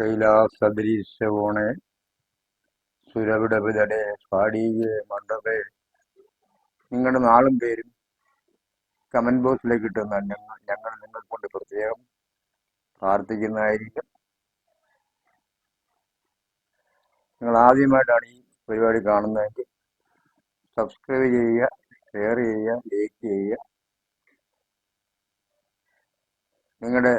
കൈലാസദരീശവോണെ സുരവിടപിതടെ സ്വാടീയെ മണ്ഡപേ. നിങ്ങളുടെ നാളും പേരും കമന്റ് ബോക്സിലേക്ക് ഇട്ടുന്ന ഞങ്ങൾ ഞങ്ങൾ നിങ്ങൾ കൊണ്ട് പ്രത്യേകം പ്രാർത്ഥിക്കുന്നതായിരിക്കും. നിങ്ങൾ ആദ്യമായിട്ടാണ് ഈ പരിപാടി കാണുന്നതെങ്കിൽ സബ്സ്ക്രൈബ് ചെയ്യുക ഷെയർ ചെയ്യുക ലൈക്ക് ചെയ്യുക. നിങ്ങളുടെ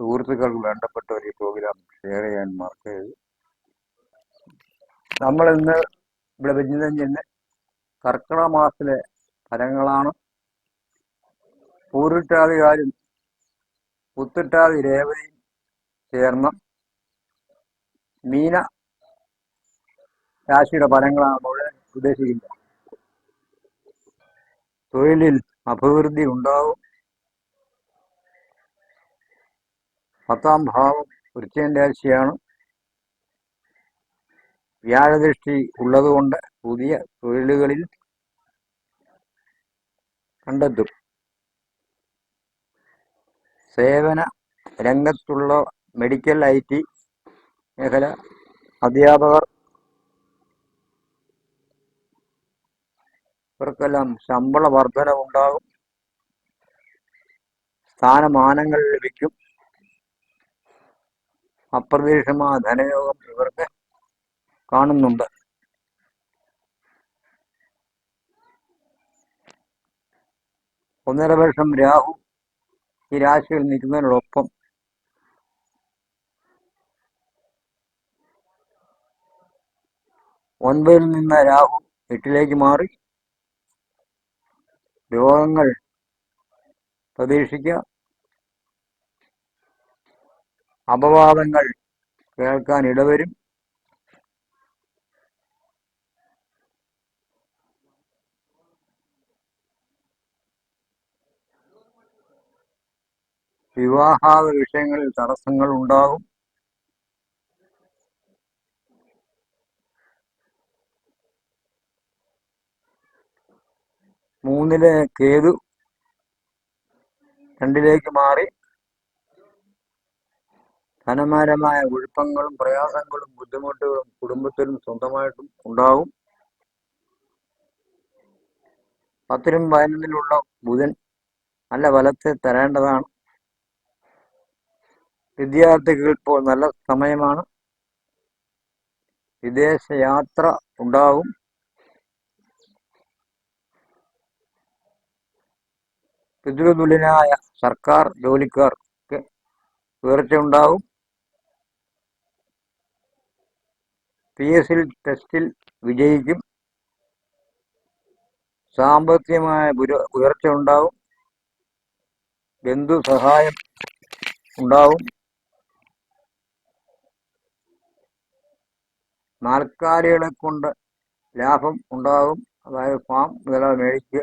സുഹൃത്തുക്കൾക്ക് വേണ്ടപ്പെട്ടവർ ഈ പ്രോഗ്രാം ഷെയർ ചെയ്യാൻ മറക്കരുത്. നമ്മൾ ഇന്ന് ഇവിടെ വിചിന്തനം ചെയ്യുന്ന കർക്കിടക മാസത്തിലെ ഫലങ്ങളാണ്. പൂരിട്ടാതികാരും പുത്തിട്ടാതി രേവതിയും ചേർന്ന മീന രാശിയുടെ ഫലങ്ങളാണ് നമ്മൾ ഉദ്ദേശിക്കുന്നത്. തൊഴിലിൽ അഭിവൃദ്ധി ഉണ്ടാവും. പത്താം ഭാവം വൃശ്ചികൻ രാശിയാണ് വ്യാഴദൃഷ്ടി ഉള്ളതുകൊണ്ട് പുതിയ തൊഴിലുകളിൽ കണ്ടെത്തും. സേവന രംഗത്തുള്ള മെഡിക്കൽ ഐ ടി മേഖല അധ്യാപകർ ഇവർക്കെല്ലാം ശമ്പള വർധനവുണ്ടാകും. സ്ഥാനമാനങ്ങൾ ലഭിക്കും. അപ്രതീക്ഷിതമായ ധനയോഗം ഇവർക്ക് കാണുന്നുണ്ട്. ഒന്നര വർഷം രാഹു ഈ രാശിയിൽ നിൽക്കുന്നതിനോടൊപ്പം ഒൻപതിൽ നിന്ന് രാഹു എട്ടിലേക്ക് മാറി. രോഗങ്ങൾ പ്രതീക്ഷിക്കുക. അപവാദങ്ങൾ കേൾക്കാൻ ഇടവരും. വിവാഹാദ വിഷയങ്ങളിൽ തടസ്സങ്ങൾ ഉണ്ടാകും. മൂന്നിലെ കേതു രണ്ടിലേക്ക് മാറി. ധനപരമായ കുഴപ്പങ്ങളും പ്രയാസങ്ങളും ബുദ്ധിമുട്ടുകളും കുടുംബത്തിലും സ്വന്തമായിട്ടും ഉണ്ടാവും. പത്തിനും പതിനൊന്നിലുള്ള ബുധൻ നല്ല ഫലത്തെ തരേണ്ടതാണ്. വിദ്യാർത്ഥികൾ ഇപ്പോൾ നല്ല സമയമാണ്. വിദേശ യാത്ര ഉണ്ടാകും പിതൃതുല്യനായ സർക്കാർ ജോലിക്കാർക്ക് ഉയർച്ചയുണ്ടാകും പി എസ് സി ടെസ്റ്റിൽ വിജയിക്കും. സാമ്പത്തികമായ ഉയർച്ച ഉണ്ടാവും. ബന്ധു സഹായം ഉണ്ടാവും. നാൽക്കാലികളെ കൊണ്ട് ലാഭം ഉണ്ടാകും അതായത് ഫാം മുതലായ മേടിച്ച്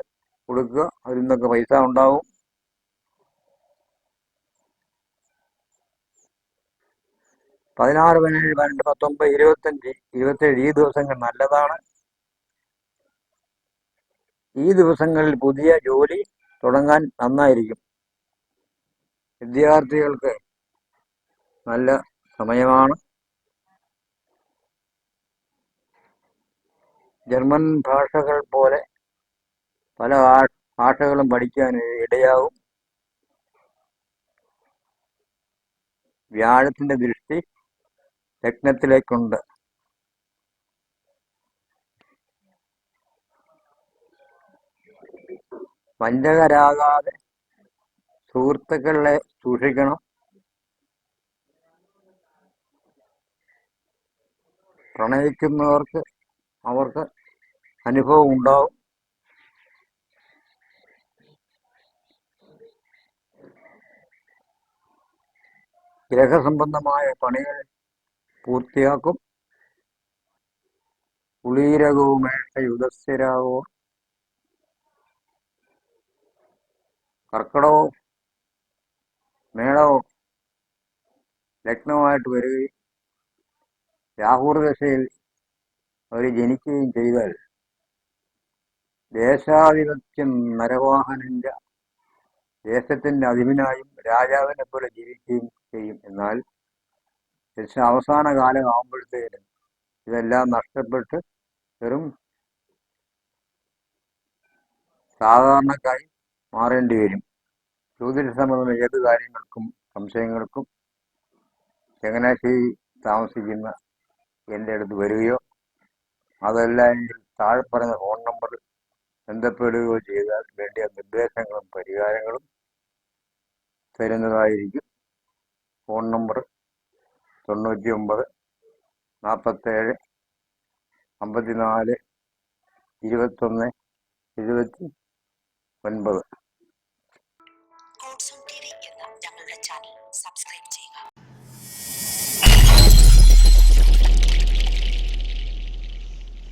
കൊടുക്കുക. അതിൽ നിന്നൊക്കെ പൈസ ഉണ്ടാവും. പതിനാറ് പതിനേഴ് പന്ത്രണ്ട് പത്തൊമ്പത് ഇരുപത്തഞ്ച് ഇരുപത്തേഴ് ഈ ദിവസങ്ങൾ നല്ലതാണ്. ഈ ദിവസങ്ങളിൽ പുതിയ ജോലി തുടങ്ങാൻ നന്നായിരിക്കും. വിദ്യാർത്ഥികൾക്ക് നല്ല സമയമാണ്. ജർമ്മൻ ഭാഷകൾ പോലെ പല ഭാഷകളും പഠിക്കാൻ ഇടയാവും. വ്യാഴത്തിന്റെ ദൃഷ്ടി ലഗ്നത്തിലേക്കുണ്ട് വഞ്ചകരാകാതെ സുഹൃത്തുക്കളെ സൂക്ഷിക്കണം. പ്രണയിക്കുന്നവർക്ക് അവർക്ക് അനുഭവം ഉണ്ടാവും. ഗ്രഹസംബന്ധമായ പണികൾ പൂർത്തിയാക്കും. കുളീരകവുമേഷ യുധസ്ഥിരാവോ കർക്കടവോ മേളവോ ലഗ്നമായിട്ട് വരികയും രാഹുർ ദശയിൽ അവർ ജനിക്കുകയും ചെയ്താൽ ദേശാധിപത്യം നരവാഹനന്റെ ദേശത്തിന്റെ അധിപനായും രാജാവിനെ പോലെ ജീവിക്കുകയും ചെയ്യും. എന്നാൽ പക്ഷെ അവസാന കാലം ആകുമ്പോഴത്തേനും ഇതെല്ലാം നഷ്ടപ്പെട്ട് വെറും സാധാരണക്കായി മാറേണ്ടി വരും. ജ്യോതിഷ സംബന്ധമായ ഏത് കാര്യങ്ങൾക്കും സംശയങ്ങൾക്കും ചങ്ങനാശ്ശേരി താമസിക്കുന്ന എന്റെ അടുത്ത് വരികയോ അതല്ലെങ്കിൽ താഴെ പറഞ്ഞ ഫോൺ നമ്പർ ബന്ധപ്പെടുകയോ ചെയ്താൽ വേണ്ടിയ നിർദ്ദേശങ്ങളും പരിഹാരങ്ങളും തരുന്നതായിരിക്കും ഫോൺ നമ്പർ. തൊണ്ണൂറ്റി ഒമ്പത് നാൽപ്പത്തേഴ് അമ്പത്തിനാല് ഇരുപത്തൊന്ന് എഴുപത്തി ഒൻപത് സബ്സ്ക്രൈബ് ചെയ്യുക.